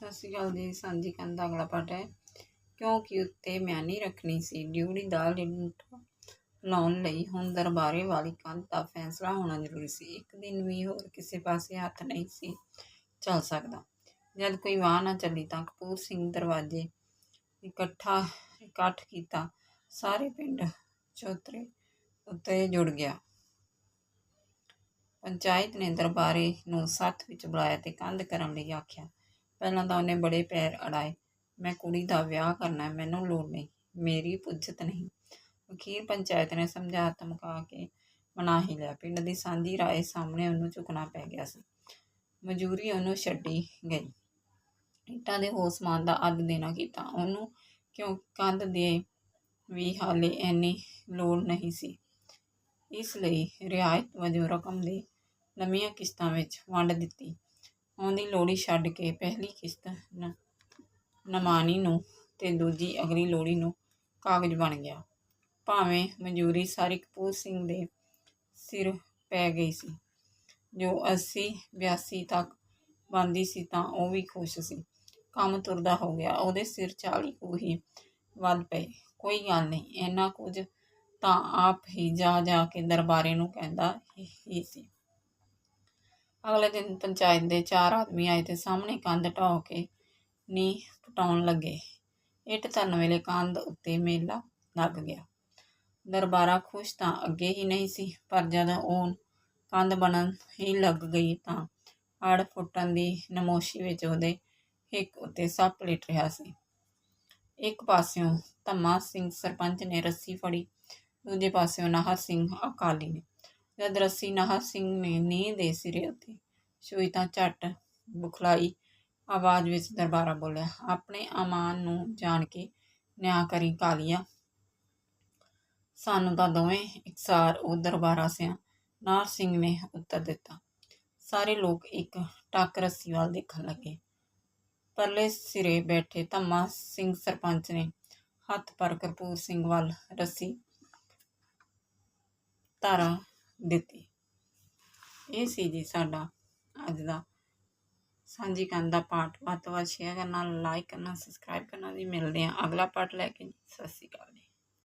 ਸਤਿ ਸ਼੍ਰੀ ਅਕਾਲ ਜੀ, ਸਾਂਝੀ ਕੰਧ ਦਾ ਅਗਲਾ ਪਾਠ ਹੈ। ਕਿਉਂਕਿ ਉੱਤੇ ਮਿਆਨੀ ਰੱਖਣੀ ਸੀ ਡਿਊੜੀ ਦਾ ਲਿੰਟ ਲਾਉਣ ਲਈ ਹੁਣ ਦਰਬਾਰੇ ਵਾਲੀ ਕੰਧ ਦਾ ਫੈਸਲਾ ਹੋਣਾ ਜ਼ਰੂਰੀ ਸੀ। ਇੱਕ ਦਿਨ ਵੀ ਹੋਰ ਕਿਸੇ ਪਾਸੇ ਹੱਥ ਨਹੀਂ ਸੀ ਚੱਲ ਸਕਦਾ। ਜਦ ਕੋਈ ਵਾਹ ਨਾ ਚੱਲੀ ਤਾਂ ਕਪੂਰ ਸਿੰਘ ਦਰਵਾਜ਼ੇ ਇਕੱਠਾ ਇਕੱਠ ਕੀਤਾ, ਸਾਰੇ ਪਿੰਡ ਚੌਤਰੇ ਉੱਤੇ ਜੁੜ ਗਿਆ। ਪੰਚਾਇਤ ਨੇ ਦਰਬਾਰੇ ਨੂੰ ਸੱਥ ਵਿੱਚ ਬੁਲਾਇਆ ਤੇ ਕੰਧ ਕਰਨ ਲਈ ਆਖਿਆ ਪਹਿਲਾਂ ਤਾਂ ਉਹਨੇ ਬੜੇ ਪੈਰ ਅੜਾਏ। ਮੈਂ ਕੁੜੀ ਦਾ ਵਿਆਹ ਕਰਨਾ ਮੈਨੂੰ ਲੋੜ ਨਹੀਂ, ਮੇਰੀ ਪੁੱਜਤ ਨਹੀਂ। ਅਖੀਰ ਪੰਚਾਇਤ ਨੇ ਸਮਝਾ ਧਮਕਾ ਕੇ ਮਨਾ ਹੀ ਲਿਆ। ਪਿੰਡ ਦੀ ਸਾਂਝੀ ਰਾਏ ਸਾਹਮਣੇ ਉਹਨੂੰ ਝੁਕਣਾ ਪੈ ਗਿਆ ਸੀ। ਮਜੂਰੀ ਉਹਨੂੰ ਛੱਡੀ ਗਈ। ਇੱਟਾਂ ਦੇ ਹੋਸਮਾਨ ਦਾ ਅੱਗ ਦੇਣਾ ਕੀਤਾ। ਉਹਨੂੰ ਕਿਉਂ ਕੰਧ ਦੇ ਵੀ ਹਾਲੇ ਇੰਨੀ ਲੋੜ ਨਹੀਂ ਸੀ। ਇਸ ਲਈ ਰਿਆਇਤ ਵਜੋਂ ਰਕਮ ਦੀ ਲੰਮੀਆਂ ਕਿਸ਼ਤਾਂ ਵਿੱਚ ਵੰਡ ਦਿੱਤੀ। ਆਉਂਦੀ ਲੋਹੜੀ ਛੱਡ ਕੇ ਪਹਿਲੀ ਕਿਸ਼ਤ ਨ, ਨਮਾਨੀ ਨੂੰ ਤੇ ਦੂਜੀ ਅਗਲੀ ਲੋਹੜੀ ਨੂੰ ਕਾਗਜ਼ ਬਣ ਗਿਆ। ਭਾਵੇਂ ਮਨਜ਼ੂਰੀ ਸਾਰੀ ਕਪੂਰ ਸਿੰਘ ਦੇ ਸਿਰ ਪੈ ਗਈ ਸੀ, ਜੋ 80 82 ਤੱਕ ਬੰਦੀ ਸੀ ਤਾਂ ਉਹ ਵੀ ਖੁਸ਼ ਸੀ। ਕੰਮ ਤੁਰਦਾ ਹੋ ਗਿਆ, ਉਹਦੇ ਸਿਰ 40 ਕੁ ਹੀ ਵੱਧ ਪਏ। ਕੋਈ ਗੱਲ ਨਹੀਂ, ਇੰਨਾ ਕੁਝ ਤਾਂ ਆਪ ਹੀ ਜਾ ਜਾ ਕੇ ਦਰਬਾਰੇ ਨੂੰ ਕਹਿੰਦਾ ਹੀ ਸੀ। ਅਗਲੇ ਦਿਨ ਪੰਚਾਇਤ ਦੇ ਚਾਰ ਆਦਮੀ ਆਏ ਤੇ ਸਾਹਮਣੇ ਕੰਧ ਢਾਹ ਕੇ ਨੀਂਹ ਪਟਾਉਣ ਲੱਗੇ। ਇੱਟ ਧਰਨ ਵੇਲੇ ਕੰਧ ਉੱਤੇ ਮੇਲਾ ਲੱਗ ਗਿਆ। ਦਰਬਾਰਾ ਖੁਸ਼ ਤਾਂ ਅੱਗੇ ਹੀ ਨਹੀਂ ਸੀ, ਪਰ ਜਦ ਉਹ ਕੰਧ ਬਣਨ ਹੀ ਲੱਗ ਗਈ ਤਾਂ ਹੜ ਫੁੱਟਣ ਦੀ ਨਮੋਸ਼ੀ ਵਿੱਚ ਉਹਦੇ ਹਿੱਕ ਉੱਤੇ ਸੱਪ ਲਿਟ ਰਿਹਾ ਸੀ। ਇੱਕ ਪਾਸਿਓਂ ਧੰਮਾ ਸਿੰਘ ਸਰਪੰਚ ਨੇ ਰੱਸੀ ਫੜੀ, ਦੂਜੇ ਪਾਸਿਓਂ ਨਾਹਰ ਸਿੰਘ ਅਕਾਲੀ ਨੇ। ਜਦ ਰੱਸੀ ਨਾਹਰ ਸਿੰਘ ਨੇ ਨੀਂਹ ਦੇ ਸਿਰੇ ਉੱਤੇ ਛੂਈ ਤਾਂ ਝੱਟ ਬੁਖਲਾਈ। ਆਵਾਜ਼ ਵਿੱਚ ਦਰਬਾਰਾ ਬੋਲਿਆ, ਆਪਣੇ ਅਮਾਨ ਨੂੰ ਜਾਣ ਕੇ ਨਿਆਂ ਕਰੀ ਕਾਲੀਆ। ਸਾਨੂੰ ਤਾਂ ਦੋਵੇਂ ਇਕਸਾਰ ਉਹ ਦਰਬਾਰਾ ਸਿਆ ਨਾਰ ਸਿੰਘ ਨੇ ਉੱਤਰ ਦਿੱਤਾ। ਸਾਰੇ ਲੋਕ ਇੱਕ ਟੱਕ ਰੱਸੀ ਵੱਲ ਦੇਖਣ ਲੱਗੇ। ਪਰਲੇ ਸਿਰੇ ਬੈਠੇ ਧੰਮਾ ਸਿੰਘ ਸਰਪੰਚ ਨੇ ਹੱਥ ਪਰ ਕਰਪੂਰ ਸਿੰਘ ਵੱਲ ਰੱਸੀ ਧਾਰਾ ਦਿੱਤੀ। ਇਹ ਸੀ ਜੀ ਸਾਡਾ ਅੱਜ ਦਾ ਸਾਂਝੀ ਕਰਨ ਦਾ ਪਾਠ। ਵੱਧ ਤੋਂ ਵੱਧ ਸ਼ੇਅਰ ਕਰਨਾ ਲਾਈਕ ਕਰਨਾ ਸਬਸਕ੍ਰਾਈਬ ਕਰਨਾ ਜੀ। ਮਿਲਦੇ ਹਾਂ ਅਗਲਾ ਪਾਠ ਲੈ ਕੇ। ਜੀ। ਸਤਿ ਸ਼੍ਰੀ ਅਕਾਲ।